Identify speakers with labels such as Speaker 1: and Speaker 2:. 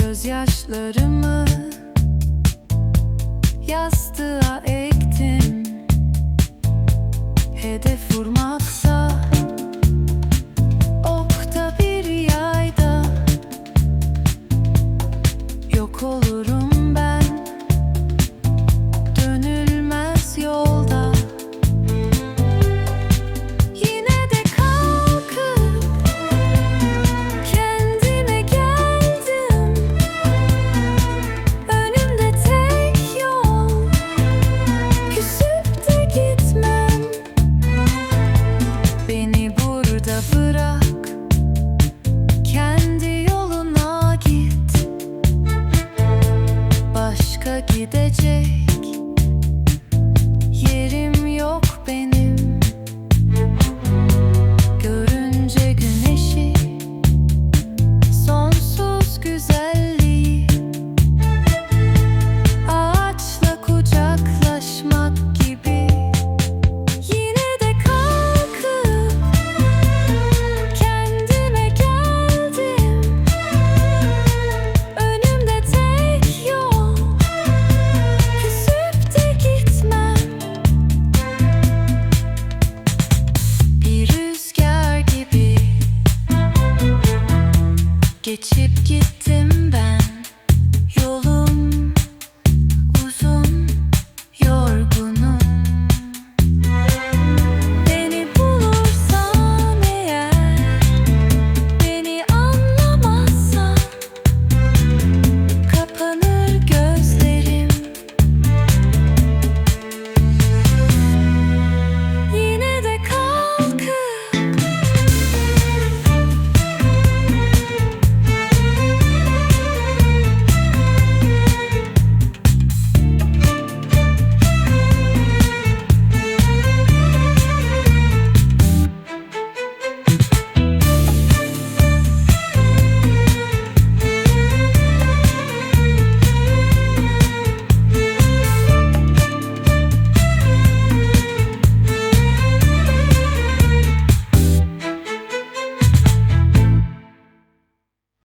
Speaker 1: gözyaşlarımı yastığa eğ Şaka gidecek Timber.